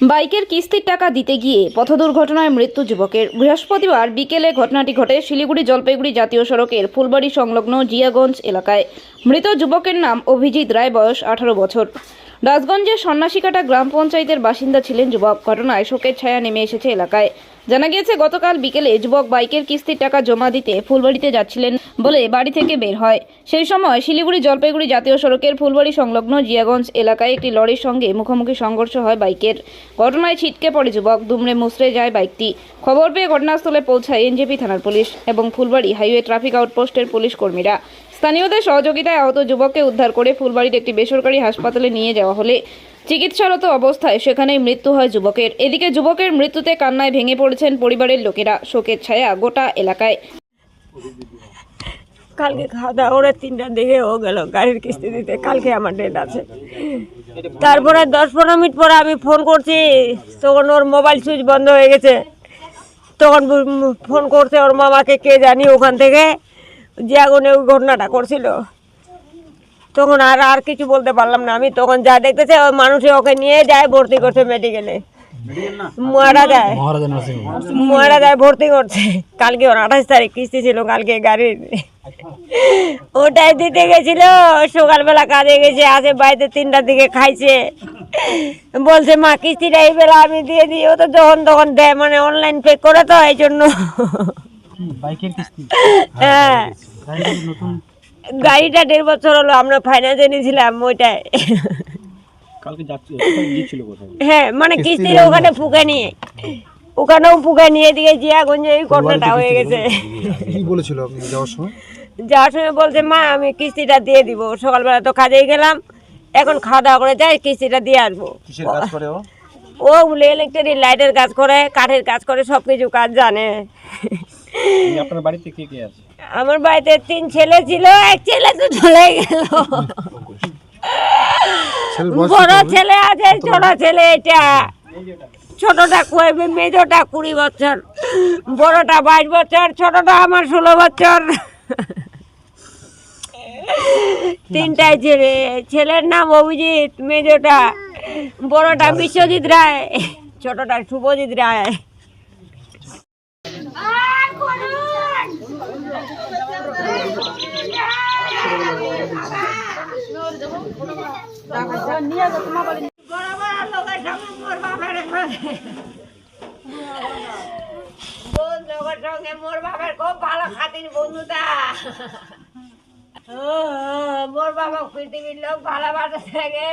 বাইকের কিস্তির টাকা দিতে গিয়ে পথ দুর্ঘটনায় মৃত্যু যুবকের। বৃহস্পতিবার বিকেলে ঘটনাটি ঘটে শিলিগুড়ি জলপাইগুড়ি জাতীয় সড়কের ফুলবাড়ি সংলগ্ন জিয়াগঞ্জ এলাকায়। মৃত যুবকের নাম অভিজিৎ রায়, বয়স আঠারো বছর। রাজগঞ্জের সন্ন্যাসীকাটা গ্রাম পঞ্চায়েতের বাসিন্দা ছিলেন যুবক। ঘটনায় শোকের ছায়া নেমে এসেছে এলাকায়। জানা গিয়েছে, গতকাল বিকেলে যুবক বাইকের কিস্তির টাকা জমা দিতে ফুলবাড়িতে যাচ্ছিলেন বলে বাড়ি থেকে বের হয়। সেই সময় শিলিগুড়ি জলপাইগুড়ি জাতীয় সড়কের ফুলবাড়ি সংলগ্ন জিয়াগঞ্জ এলাকায় একটি লরির সঙ্গে মুখোমুখি সংঘর্ষ হয় বাইকের। ঘটনায় ছিটকে পড়ে যুবক, দুমড়ে মুচড়ে যায় বাইকটি। খবর পেয়ে ঘটনাস্থলে পৌঁছায় এনজেপি থানার পুলিশ এবং ফুলবাড়ি হাইওয়ে ট্রাফিক আউটপোস্টের পুলিশ কর্মীরা। স্থানীয়দের সহযোগিতায় আহত যুবককে উদ্ধার করে ফুলবাড়ির একটি বেসরকারি হাসপাতালে নিয়ে যাওয়া হলে চিকিৎসারত অবস্থায় সেখানেই মৃত্যু হয় যুবকের। এদিকে যুবকের মৃত্যুতে কান্নায় ভেঙে পড়েছেন পরিবারের লোকেরা। শোকের ছায়া গোটা এলাকায়। কালকে খাওয়া দাওয়া করে তিনটার দিকে ও গেল গাড়ির কিস্তি দিতে। কালকে আমার ডেট আছে। তারপরে দশ পনেরো মিনিট পরে আমি ফোন করছি, তখন ওর মোবাইল সুইচ বন্ধ হয়ে গেছে। তখন ফোন করছে ওর মামাকে, কে জানি ওখান থেকে। যে আগুনে ওই ঘটনাটা করছিল। তখন আর আর কিছু বলতে পারলাম না আমি। তখন যা দেখতেছে ওই মানুষে ওকে নিয়ে যায় ভর্তি করছে মেডিকেলে মারা যায়। মারা যায় ভর্তি করছে। কালকে ওর আঠাশ তারিখ কিস্তি ছিল কালকে গাড়ির। ওটাই দিতে গেছিল সকালবেলা কাজে গেছে আসে বাড়িতে তিনটার দিকে খাইছে। বলছে মা কিস্তিটা এই বেলা আমি দিয়ে দিই। ও তো যখন তখন দেয় মানে অনলাইন পে করে তো এই জন্য হ্যাঁ। গাড়িটা দেড় বছর হলো আমরা ফাইন্যান্সে নিয়েছিলাম ওইটাই কালকে যাচ্ছে গিয়েছিল কোথায়? হ্যাঁ মানে কিস্তির ওখানে ফুকে নিয়ে ওখানেও ফুকে নিয়ে দিয়ে জিয়াগঞ্জে এই ঘটনাটা হয়ে গেছে। কি বলেছিল আপনি যাওয়ার সময়? যাওয়ার সময় বলছে মা আমি কিস্তিটা দিয়ে দিব। সকালবেলা তো কাজেই গেলাম এখন খাওয়া দাওয়া করে যাই কিস্তিটা দিয়ে আসব। কিসের কাজ করে ও? ও বলে ইলেকট্রিক লাইটের কাজ করে কাঠের কাজ করে সব কিছু কাজ জানে। আপনার বাড়িতে কে কে আছে? আমার বাড়িতে তিন ছেলে ছিল এক ছেলে তো চলে গেল। বড় ছেলে আছে ছোট ছেলে এটা। ছোটটা কুয়াবে মেজোটা কুড়ি বছর। বড়টা বাইশ বছর ছোটটা আমার ষোলো বছর। তিনটাই ছেলে। ছেলের নাম অভিজিৎ মেজোটা বড়টা বিশ্বজিৎ রায় ছোটটা শুভজিৎ রায়। মোর বাবার খুব ভালো খাতির বন্ধুটা মোর বাবা পৃথিবীর লোক ভালোবাসা থাকে